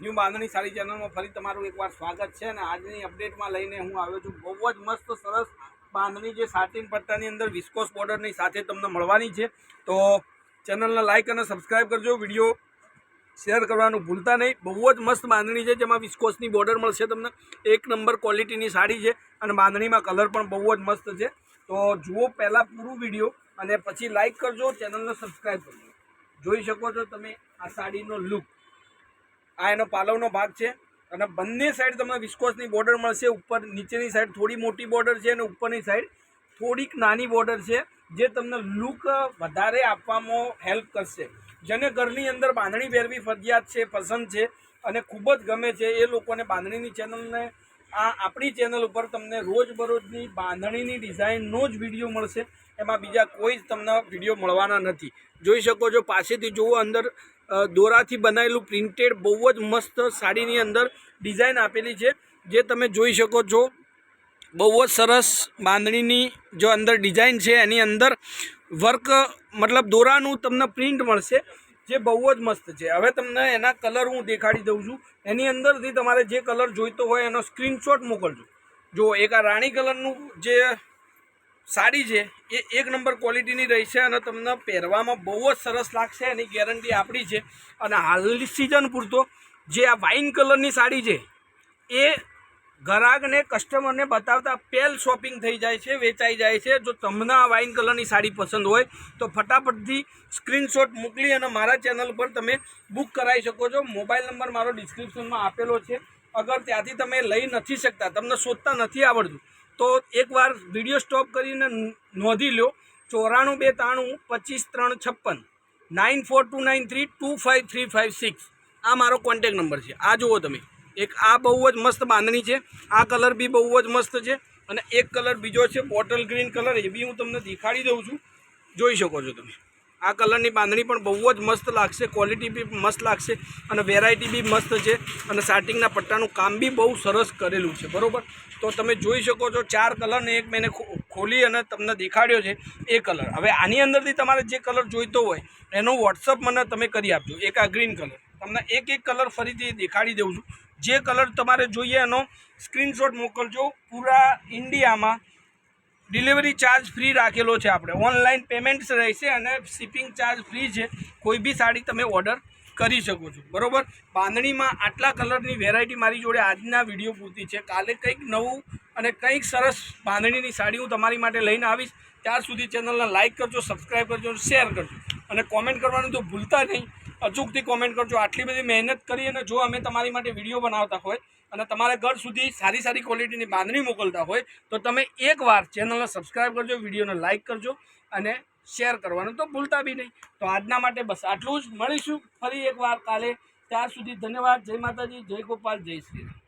New બાંધણી સાડી ચેનલમાં ફરી તમારું એકવાર સ્વાગત છે અને આજની અપડેટમાં લઈને હું આવ્યો છું. બહુ જ મસ્ત, સરસ બાંધણી જે સાટીન પટ્ટાની અંદર વિસ્કોસ બોર્ડરની સાથે તમને મળવાની છે. તો ચેનલને લાઇક અને સબસ્ક્રાઈબ કરજો. વીડિયો શેર કરવાનું ભૂલતા નહીં. બહુ જ મસ્ત બાંધણી છે જેમાં વિસ્કોસની બોર્ડર મળશે તમને. એક નંબર ક્વોલિટીની સાડી છે અને બાંધણીમાં કલર પણ બહુ જ મસ્ત છે. તો જુઓ પહેલાં પૂરું વીડિયો અને પછી લાઇક કરજો. ચેનલને સબસ્ક્રાઈબ કરજો. જોઈ શકો છો તમે આ સાડીનો લુક આ એનો પાલવનો ભાગ છે. અને બંને સાઈડ તમને વિસ્કોસની બોર્ડર મળશે. ઉપર નીચેની સાઈડ થોડી મોટી બોર્ડર છે અને ઉપરની સાઈડ થોડીક નાની બોર્ડર છે, જે તમને લુક વધારે આપવામાં હેલ્પ કરશે. જેને ઘરની અંદર બાંધણી પહેરવી ફરજિયાત છે, પસંદ છે અને ખૂબ જ ગમે છે એ લોકોને બાંધણીની ચેનલને આ આપણી ચેનલ ઉપર તમને રોજબરોજની બાંધણીની ડિઝાઇનનો જ વીડિયો મળશે. એમાં બીજા કોઈ જ તમને વીડિયો મળવાના નથી. જોઈ શકો છો પાસેથી જુઓ અંદર દોરાથી બનાવેલું પ્રિન્ટેડ બહુ જ મસ્ત સાડીની અંદર ડિઝાઇન આપેલી છે. જે તમે જોઈ શકો છો, બહુ જ સરસ બાંધણીની જો અંદર ડિઝાઇન છે, એની અંદર વર્ક, મતલબ દોરાનું તમને પ્રિન્ટ મળશે. જે બહુ જ મસ્ત છે. હવે તમને એના કલર હું દેખાડી દઉં છું. એની અંદરથી તમારે જે કલર જોઈતો હોય એનો સ્ક્રીનશોટ મોકલજો. જો એક આ રાણી કલરનું જે સાડી છે, એ એક નંબર ક્વોલિટીની રહી છે અને તમને પહેરવામાં બહુ જ સરસ લાગશે એની ગેરંટી આપણી છે. અને હાલની સિઝન પૂરતો જે આ વાઇન કલરની સાડી છે, એ ગ્રાહકને કસ્ટમરને બતાવતા પહેલ શોપિંગ થઈ જાય છે, વેચાઈ જાય છે. જો તમને આ વાઇન કલરની સાડી પસંદ હોય, તો ફટાફટથી સ્ક્રીનશોટ મોકલી અને મારા ચેનલ પર તમે બુક કરાવી શકો છો. મોબાઈલ નંબર મારો ડિસ્ક્રિપ્શનમાં આપેલો છે. અગર ત્યાંથી તમે લઈ નથી શકતા, તમને શોધતા નથી આવડતું, તો એકવાર વીડિયો સ્ટોપ કરીને નોંધી લો ચોરાણું બે ત્રાણું, પચીસ ત્રણ છપ્પન nine four two nine three two five three five six આ મારો કોન્ટેક નંબર છે. આ જુઓ તમે. એક આ બહુ જ મસ્ત બાંધણી છે. આ કલર બી બહુ જ મસ્ત છે અને એક કલર બીજો છે બોટલ ગ્રીન કલર. એ બી હું તમને દેખાડી દઉં છું. જોઈ શકો છો તમે. આ કલરની બાંધણી પણ બહુ જ મસ્ત લાગશે. ક્વોલિટી બી મસ્ત લાગશે અને વેરાયટી બી મસ્ત છે અને સાર્ટિંગના પટ્ટાનું કામ બી બહુ સરસ કરેલું છે. બરાબર? તો તમે જોઈ શકો છો ચાર કલરને એક મેં ખોલી અને તમને દેખાડ્યો છે એ કલર. હવે આની અંદરથી તમારે જે કલર જોઈતો હોય એનો વોટ્સઅપ મને તમે કરી આપજો. એક આ ગ્રીન કલર. તમને એક એક કલર ફરીથી દેખાડી દઉં છું. જે કલર તમારે જોઈએ એનો સ્ક્રીનશોટ મોકલજો. પૂરા ઇન્ડિયામાં ડિલિવરી ચાર્જ ફ્રી રાખેલો છે આપણે. ઓનલાઈન પેમેન્ટ્સ રહેશે અને શિપિંગ ચાર્જ ફ્રી છે. કોઈ બી સાડી તમે ઓર્ડર કરી શકો છો. બરાબર? બાંધણીમાં આટલા કલરની વેરાયટી મારી જોડે આજના વીડિયો પૂરતી છે. કાલે કંઈક નવું અને કંઈક સરસ બાંધણીની સાડી હું તમારી માટે લઈને આવીશ. ત્યાર સુધી ચેનલને લાઇક કરજો, સબસ્ક્રાઈબ કરજો શેર કરજો. અને કોમેન્ટ કરવાનું તો ભૂલતા નહીં. અચૂકથી કોમેન્ટ કરજો. આટલી બધી મહેનત કરી અને જો અમે તમારી માટે વીડિયો બનાવતા હોય અને તમારા ઘર સુધી સારી સારી ક્વોલિટીની બાંધણી મોકલતા હોય, તો તમે એકવાર ચેનલને સબસ્ક્રાઈબ કરજો વિડીયોને લાઇક કરજો અને શેર કરવાનું તો ભૂલતા બી નહીં. તો આજના માટે બસ આટલું જ. મળીશું ફરી એકવાર કાલે. ત્યાર સુધી ધન્યવાદ. જય માતાજી. જય ગોપાલ. જય શ્રી